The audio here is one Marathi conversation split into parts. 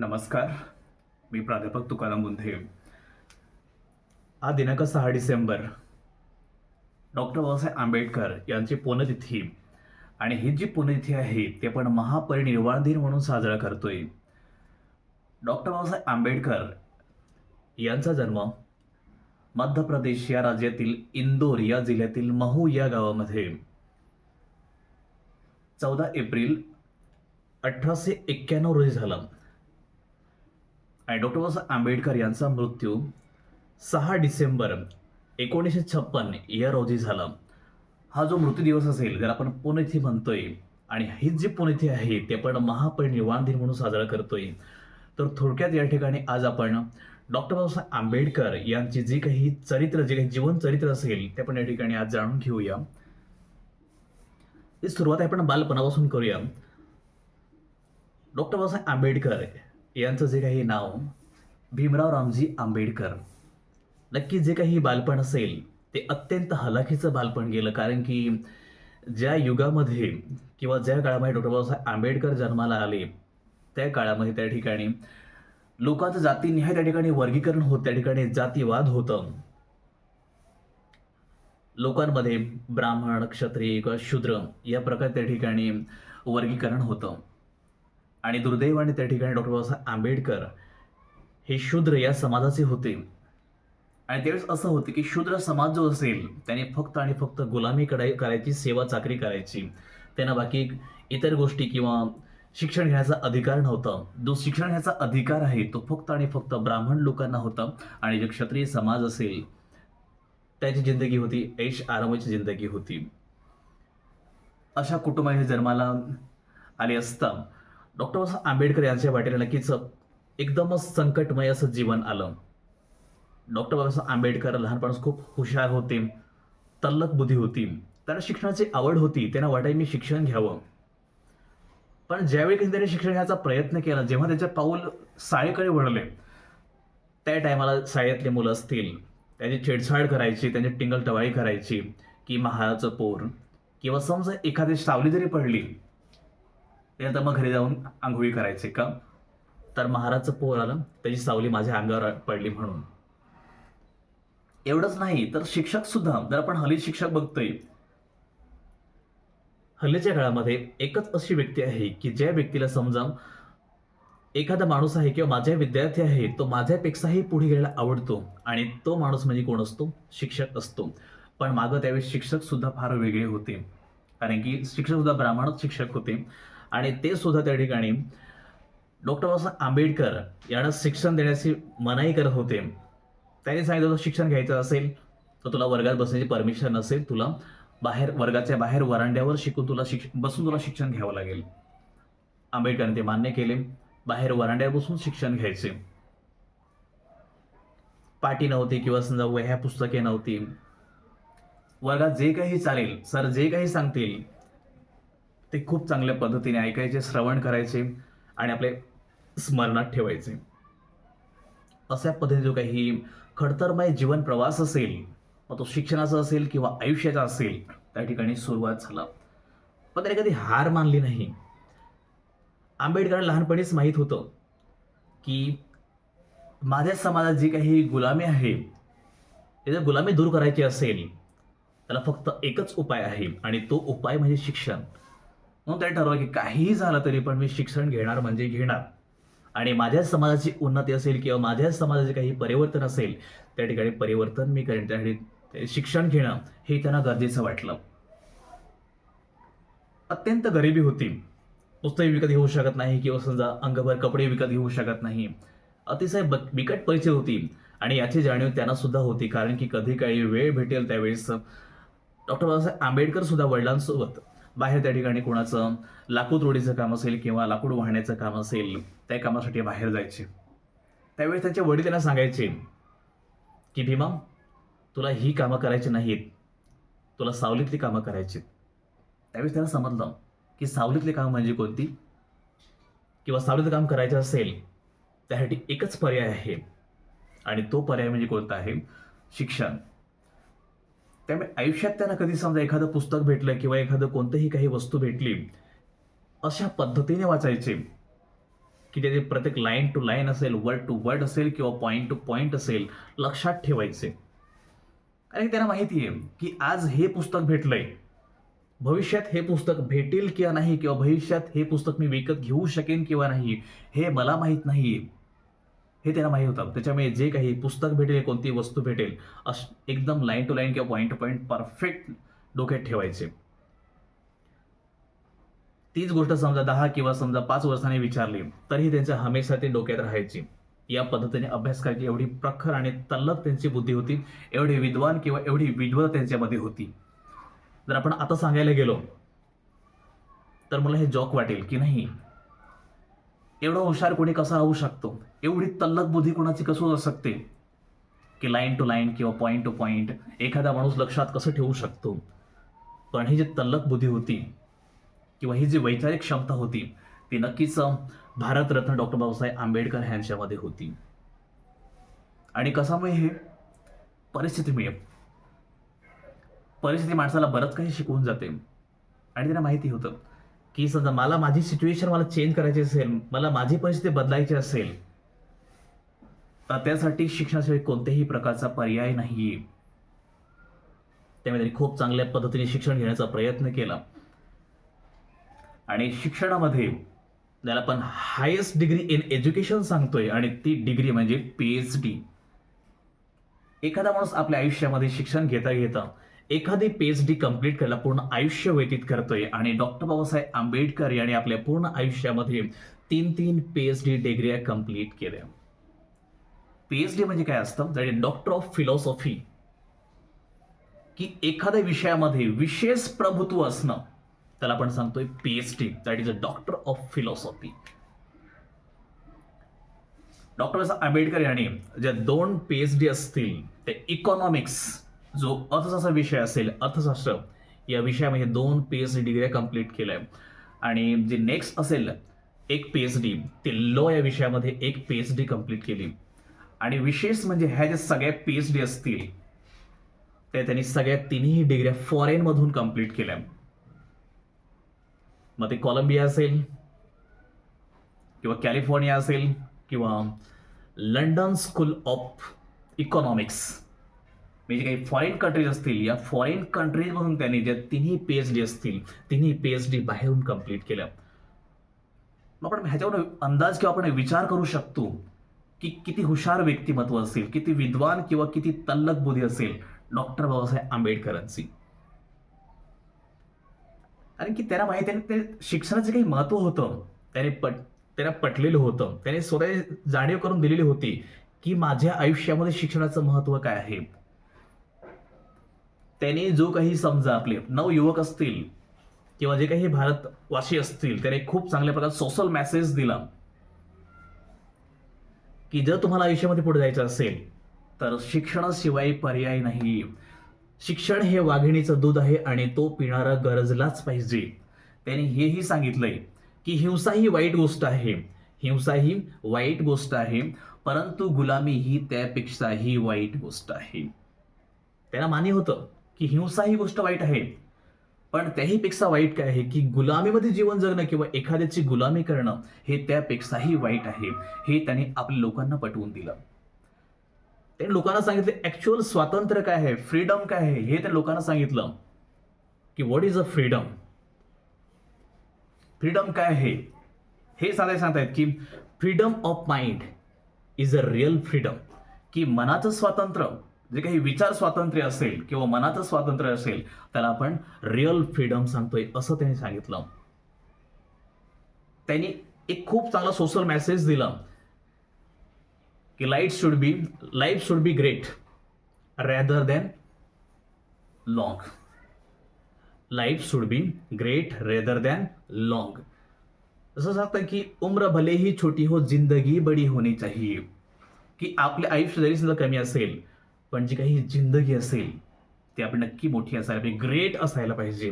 नमस्कार. मी प्राध्यापक तुकाराम बुंधे. हा दिनांक सहा डिसेंबर. डॉक्टर बाबासाहेब आंबेडकर यांची पुण्यतिथी. आणि ही जी पुण्यतिथी आहे ते आपण महापरिनिर्वाण दिन म्हणून साजरा करतोय. डॉक्टर बाबासाहेब आंबेडकर यांचा जन्म मध्य प्रदेश या राज्यातील इंदोर या जिल्ह्यातील महू या गावामध्ये. चौदा एप्रिल अठराशे एक्क्याण्णव रोजी झाला. आणि डॉक्टर बाबासाहेब आंबेडकर यांचा मृत्यू सहा डिसेंबर एकोणीसशे छप्पन या रोजी झाला. हा जो मृत्यू दिवस असेल ज्याला आपण पुणेथी म्हणतोय आणि ही जी पुणेथी आहे ते आपण महापरिनिर्वाण दिन म्हणून साजरा करतोय. तर थोडक्यात या ठिकाणी आज आपण डॉक्टर बाबासाहेब आंबेडकर यांची जी काही चरित्र जे काही जीवन चरित्र असेल ते आपण या ठिकाणी आज जाणून घेऊया. ही सुरुवात आपण बालपणापासून करूया. डॉक्टर बाबासाहेब आंबेडकर यांचं जे काही नाव भीमराव रामजी आंबेडकर नक्की जे काही बालपण असेल ते अत्यंत हलाखीचं बालपण गेलं. कारण की ज्या युगामध्ये किंवा ज्या काळामध्ये डॉक्टर बाबासाहेब आंबेडकर जन्माला आले त्या काळामध्ये त्या ठिकाणी लोकांचं जातीनिहाय त्या ठिकाणी वर्गीकरण होत त्या ठिकाणी जातीवाद होतं. लोकांमध्ये ब्राह्मण क्षत्रिय किंवा शूद्र या प्रकारे त्या ठिकाणी वर्गीकरण होतं. आणि दुर्दैवाने त्या ठिकाणी डॉक्टर बाबासाहेब आंबेडकर हे शूद्र या समाजाचे होते. आणि त्यावेळेस असं होतं की शूद्र समाज जो असेल त्याने फक्त आणि फक्त गुलामी कडाई करायची सेवा चाकरी करायची. त्यांना बाकी इतर गोष्टी किंवा शिक्षण घेण्याचा अधिकार नव्हता. जो शिक्षण घेण्याचा अधिकार आहे तो फक्त आणि फक्त ब्राह्मण लोकांना होता. आणि जे क्षत्रिय समाज असेल त्याची जिंदगी होती ऐश आरामाची जिंदगी होती. अशा कुटुंबाच्या जन्माला आले असता डॉक्टर बाबासाहेब आंबेडकर यांच्या वाटेने नक्कीच एकदमच संकटमय असं जीवन आलं. डॉक्टर बाबासाहेब आंबेडकर लहानपणास खूप हुशार होते तल्लक बुद्धी होती. त्यांना शिक्षणाची आवड होती त्यांना वाटाय मी शिक्षण घ्यावं. पण ज्यावेळी कधी त्यांनी शिक्षण घ्यायचा प्रयत्न केला जेव्हा त्याचे पाऊल शाळेकडे वळले त्या टायमाला शाळेतले मुलं असतील. त्यांची छेडछाड करायची त्यांची टिंगल टवाळी करायची की महाराचं पोर. किंवा समजा एखादी सावली जरी पडली त्यानंतर मग घरी जाऊन आंघोळी करायचे का? तर महाराजचं पोर आलं त्याची सावली माझ्या अंगावर पडली म्हणून. एवढंच नाही तर शिक्षक सुद्धा जर आपण हल्ली शिक्षक बघतोय. हल्लीच्या काळामध्ये एकच अशी व्यक्ती आहे की ज्या व्यक्तीला समजा एखादा माणूस आहे किंवा माझा विद्यार्थी आहे तो माझ्यापेक्षाही पुढे गेलेला आवडतो आणि तो माणूस म्हणजे कोण असतो? शिक्षक असतो. पण मागं त्यावेळेस शिक्षक सुद्धा फार वेगळे होते. कारण की शिक्षक सुद्धा ब्राह्मणच शिक्षक होते. आणि ते सुद्धा त्या ठिकाणी डॉक्टर बाबासाहेब आंबेडकर यांना शिक्षण देण्याची मनाई करत होते. त्यांनी सांगितलं होतं शिक्षण घ्यायचं असेल तर तुला वर्गात बसण्याची परमिशन नसेल तुला बाहेर वर्गाच्या बाहेर वरांड्यावर शिकून तुला शिक्ष बसून तुला शिक्षण घ्यावं लागेल. आंबेडकरांनी ते मान्य केले. बाहेर वरांड्यावर बसून शिक्षण घ्यायचे. पाटी नव्हती किंवा समजा वह्या पुस्तके नव्हती. वर्गात जे काही चालेल सर जे काही सांगतील ते खूप चांगल्या पद्धतीने ऐकायचे श्रवण करायचे आणि आपले स्मरणात ठेवायचे. अशा पद्धतीने जो काही खडतरमय जीवन प्रवास असेल मग तो शिक्षणाचा असेल किंवा आयुष्याचा असेल त्या ठिकाणी सुरुवात झाला. पण त्याने कधी हार मानली नाही. आंबेडकरांना लहानपणीच माहीत होतं की माझ्या समाजात जी काही गुलामी आहे ते जर गुलामी दूर करायची असेल त्याला फक्त एकच उपाय आहे आणि तो उपाय म्हणजे शिक्षण. म्हणून त्याने ठरवलं की काहीही झालं तरी पण मी शिक्षण घेणार म्हणजे घेणार. आणि माझ्या समाजाची उन्नती असेल किंवा माझ्या समाजाचे काही परिवर्तन असेल त्या ठिकाणी परिवर्तन मी करेन. त्यासाठी शिक्षण घेणं हे त्यांना गरजेचं वाटलं. अत्यंत गरिबी होती. पुस्तके विकत घेऊ शकत नाही किंवा समजा अंगभर कपडे विकत घेऊ शकत नाही. अतिशय ब- बिकट परिस्थिती होती. आणि याची जाणीव त्यांना सुद्धा होती. कारण की कधी काही वेळ भेटेल त्यावेळेस डॉक्टर बाबासाहेब आंबेडकर सुद्धा वडिलांसोबत बाहेर त्या ठिकाणी कोणाचं लाकूड रोडीचं काम असेल किंवा लाकूड वाहण्याचं काम असेल त्या कामासाठी बाहेर जायचे. त्यावेळेस त्यांचे वडील त्यांना सांगायचे की भीमा तुला ही कामं करायची नाहीत. तुला सावलीतली कामं करायची त्यावेळेस त्यांना समजलं की सावलीतली कामं म्हणजे कोणती? किंवा सावलीचं काम करायचं असेल त्यासाठी एकच पर्याय आहे. आणि तो पर्याय म्हणजे कोणता आहे? शिक्षण. त्यामुळे आयुष्यात त्यांना कधी समजा एखादं पुस्तक भेटलं किंवा एखादं कोणतंही काही वस्तू भेटली अशा पद्धतीने वाचायचे की त्याचे प्रत्येक लाईन टू लाईन असेल वर्ड टू वर्ड असेल किंवा पॉईंट टू पॉईंट असेल लक्षात ठेवायचे. आणि त्यांना माहिती आहे की आज हे पुस्तक भेटलंय. भविष्यात हे पुस्तक भेटेल किंवा नाही किंवा भविष्यात हे पुस्तक मी विकत घेऊ शकेन किंवा नाही हे मला माहीत नाही हे त्यांना माहीत होतं. त्याच्यामुळे जे काही पुस्तक भेटेल कोणती वस्तू भेटेल अश एकदम लाईन टू लाईन किंवा पॉईंट टू पॉईंट परफेक्ट डोक्यात ठेवायचे. तीच गोष्ट समजा दहा किंवा समजा पाच वर्षांनी विचारली तरीही त्यांच्या हमेशा ते डोक्यात राहायची. या पद्धतीने अभ्यास करायची एवढी प्रखर आणि तल्लक त्यांची बुद्धी होती एवढे विद्वान किंवा एवढी विद्वत त्यांच्यामध्ये होती. जर आपण आता सांगायला गेलो तर मला हे जॉक वाटेल की नाही एवढा हुशार कोणी कसा होऊ शकतो? एवढी तल्लक बुद्धी कोणाची कसं असू शकते? की लाईन टू लाईन किंवा पॉईंट टू पॉईंट एखादा माणूस लक्षात कसं ठेवू शकतो? पण ही जी तल्लक बुद्धी होती किंवा ही जी वैचारिक क्षमता होती ती नक्कीच भारतरत्न डॉक्टर बाबासाहेब आंबेडकर यांच्यामध्ये होती. आणि कसामुळे हे? परिस्थितीमुळे. परिस्थिती माणसाला बरंच काही शिकवून जाते. आणि त्यांना माहिती होतं की समजा मला माझी सिच्युएशन मला चेंज करायची असेल मला माझी परिस्थिती बदलायची असेल त्यासाठी शिक्षणाशिवाय कोणत्याही प्रकारचा पर्याय नाही त्यामुळे त्यांनी खूप चांगल्या पद्धतीने शिक्षण घेण्याचा प्रयत्न केला. आणि शिक्षणामध्ये ज्याला आपण हायेस्ट डिग्री इन एज्युकेशन सांगतोय आणि ती डिग्री म्हणजे पी एच डी एखादा माणूस आपल्या आयुष्यामध्ये शिक्षण घेता घेता एखादी पी एच डी कंप्लीट करायला पूर्ण आयुष्य व्यतीत करतोय आणि डॉक्टर बाबासाहेब आंबेडकर यांनी आपल्या पूर्ण आयुष्यामध्ये तीन तीन पी एच डी डिग्र्या कंप्लीट केल्या. पीएच डी म्हणजे काय असतं? म्हणजे डॉक्टर ऑफ फिलॉसॉफी की एखाद्या विषयामध्ये विशेष प्रभुत्व असणं त्याला आपण सांगतोय P H D that is a doctor of philosophy doctor Babasaheb Ambedkar यांनी ज्या दोन पीएच डी असतील ते इकॉनॉमिक्स जो अर्थशास्त्र विषय असेल अर्थशास्त्र या विषयामध्ये दोन पीएच डी डिग्र्या कंप्लीट केल्या. आणि जे नेक्स्ट असेल एक पीएच डी ते लॉ या विषयामध्ये एक पीएच डी कंप्लीट केली. आणि विशेष म्हणजे ह्या ज्या सगळ्या पीएच डी असतील त्या त्यांनी सगळ्या तिन्ही डिग्र्या फॉरेनमधून कंप्लीट केल्या. मग ते कोलंबिया असेल किंवा कॅलिफोर्निया असेल किंवा लंडन स्कूल ऑफ इकॉनॉमिक्स म्हणजे काही फॉरेन कंट्रीज असतील या फॉरेन कंट्रीजमधून त्यांनी ज्या तिन्ही पी एच डी असतील तिन्ही पी एच डी बाहेरून कंप्लीट केल्या. मग आपण ह्याच्यावर अंदाज किंवा आपण विचार करू शकतो. की किती हुशार व्यक्तिमत्व असेल किती विद्वान किंवा किती तल्लक बुद्धी असेल डॉक्टर बाबासाहेब आंबेडकरांची. कारण की त्याला माहिती आहे ते शिक्षणाचं काही महत्त्व होतं. त्याने पट त्याला पटलेलं होतं. त्याने स्वतः जाणीव करून दिलेली होती की माझ्या आयुष्यामध्ये शिक्षणाचं महत्त्व काय आहे. त्याने जो काही समजा आपले नवयुवक असतील किंवा जे काही भारतवासी असतील त्याने खूप चांगल्या प्रकारे सोशल मेसेज दिला. की जर तुम्हाला आयुष्यामध्ये पुढे जायचं असेल तर शिक्षणाशिवाय पर्याय नाही. शिक्षण हे वाघिणीचं दूध आहे आणि तो पिणारा गरजलाच पाहिजे. त्याने हेही सांगितलंय की हिंसा ही वाईट गोष्ट आहे. हिंसा ही वाईट गोष्ट आहे परंतु गुलामी ही त्यापेक्षाही वाईट गोष्ट आहे. त्याला मान्य होतं की हिंसा ही गोष्ट वाईट आहे. पण त्याहीपेक्षा वाईट काय आहे की गुलामीमध्ये जीवन जगणं किंवा एखाद्याची गुलामी करणं हे त्यापेक्षाही वाईट आहे. हे त्यांनी आपल्या लोकांना पटवून दिलं. त्यांनी लोकांना सांगितलं ॲक्च्युअल स्वातंत्र्य काय आहे? फ्रीडम काय आहे? हे त्या लोकांना सांगितलं की what is a freedom freedom काय आहे? हे सांगाय सांगतायत की freedom of mind is a real freedom की मनाचं स्वातंत्र्य जे काही विचार स्वातंत्र्य असेल किंवा मनाचं स्वातंत्र्य असेल त्याला आपण रिअल फ्रीडम सांगतोय असं त्यांनी सांगितलं. त्यांनी एक खूप चांगला सोशल मेसेज दिला की life should be life should be great rather than long life should be great rather than long जसं सांगतं की उम्र भले ही छोटी हो जिंदगी बडी होनी चाहिए. की आपले आयुष्य जरी समजा कमी असेल पण जी काही जिंदगी असेल ती आपली नक्की मोठी असायला पाहिजे ग्रेट असायला पाहिजे.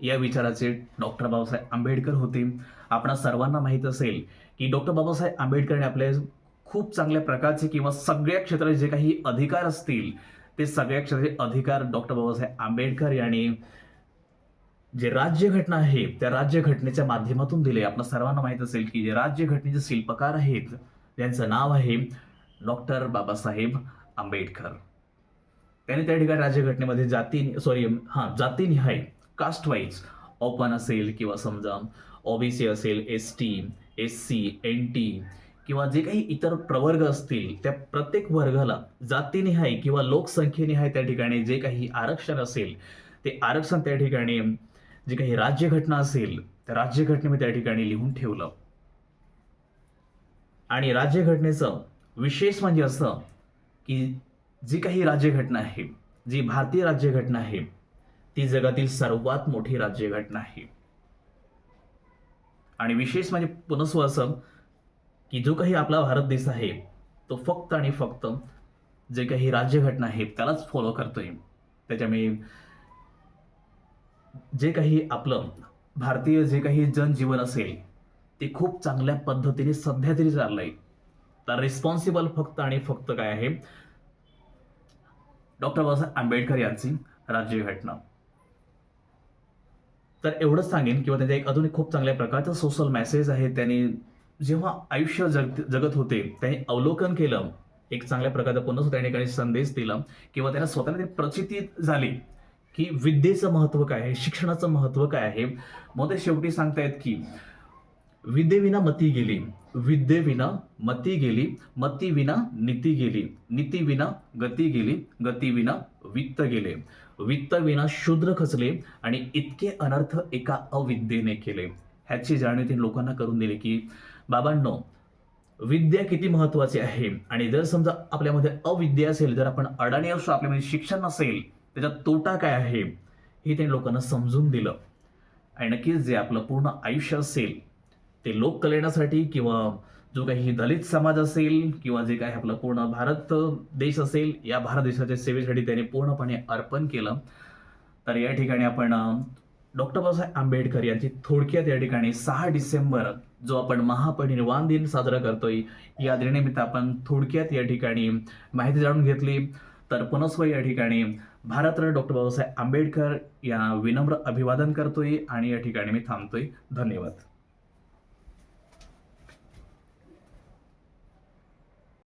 या विचाराचे डॉक्टर बाबासाहेब आंबेडकर होते. आपणा सर्वांना माहीत असेल की डॉक्टर बाबासाहेब आंबेडकरने आपले खूप चांगल्या प्रकारचे किंवा सगळ्या क्षेत्रात जे काही अधिकार असतील ते सगळ्या क्षेत्राचे अधिकार डॉक्टर बाबासाहेब आंबेडकर यांनी जे राज्यघटना आहे त्या राज्यघटनेच्या माध्यमातून दिले. आपल्या सर्वांना माहीत असेल की जे राज्यघटनेचे शिल्पकार आहेत त्यांचं नाव आहे डॉक्टर बाबासाहेब आंबेडकर. त्याने त्या ठिकाणी राज्यघटनेमध्ये जाती सॉरी हां जातीनिहाय कास्ट वाईज ओपन असेल किंवा समजा ओबीसी असेल S T S C N T किंवा जे काही इतर प्रवर्ग असतील त्या प्रत्येक वर्गाला जातीनिहाय किंवा लोकसंख्येनिहाय त्या ठिकाणी जे काही आरक्षण असेल ते आरक्षण त्या ठिकाणी जे काही राज्यघटना असेल त्या राज्यघटनेमध्ये त्या ठिकाणी लिहून ठेवलं. आणि राज्यघटनेचं विशेष म्हणजे असं की जी काही राज्यघटना आहे जी भारतीय राज्यघटना आहे ती जगातील सर्वात मोठी राज्यघटना आहे. आणि विशेष म्हणजे पुनस्व असं की जो काही आपला भारत देश आहे तो फक्त आणि फक्त जे काही राज्यघटना आहे त्यालाच फॉलो करतोय. त्याच्यामुळे जे काही आपलं भारतीय जे काही जनजीवन असेल ते खूप चांगल्या पद्धतीने सध्या तरी चाललंय. तर रिस्पॉन्सिबल फक्त आणि फक्त काय आहे? डॉक्टर बाबासाहेब आंबेडकर यांची राज्यघटना तर एवढंच सांगेन किंवा त्यांच्या एक अजून एक खूप चांगल्या प्रकारचा सोशल मेसेज आहे त्यांनी जेव्हा आयुष्य जग जगत होते त्यांनी अवलोकन केलं एक चांगल्या प्रकारचा पुन्हा त्या ठिकाणी संदेश दिला किंवा त्यांना स्वतःला ते प्रचिती झाली की विद्येचं महत्त्व काय आहे शिक्षणाचं महत्त्व काय आहे मग ते शेवटी सांगतायत की विद्येविना मती गेली. विद्येविना मती गेली मती विना नीती गेली नीतीविना गती गेली गतीविना वित्त गेले. वित्तविना शूद्र खचले आणि इतके अनर्थ एका अविद्येने केले. ह्याची जाणीव त्यांनी लोकांना करून दिली की बाबांनो विद्या किती महत्वाची आहे? आणि जर समजा आपल्यामध्ये अविद्या असेल जर आपण अडाणी असतो आपल्यामध्ये शिक्षण नसेल त्याचा तोटा काय आहे? हे त्यांनी लोकांना समजून दिलं. आणि नक्कीच जे आपलं पूर्ण आयुष्य असेल ते लोक कल्याणासाठी किंवा जो काही दलित समाज असेल किंवा जे काही आपलं पूर्ण भारत देश असेल या भारत देशाच्या सेवेसाठी त्याने पूर्णपणे अर्पण केलं. तर या ठिकाणी आपण डॉक्टर बाबासाहेब आंबेडकर यांची थोडक्यात या ठिकाणी सहा डिसेंबर जो आपण महापरिनिर्वाण दिन साजरा करतोय या दिनानिमित्त आपण थोडक्यात या ठिकाणी माहिती जाणून घेतली. तर पुनस्व या ठिकाणी भारतरत्न डॉक्टर बाबासाहेब आंबेडकर यांना विनम्र अभिवादन करतोय आणि या ठिकाणी मी थांबतोय. धन्यवाद.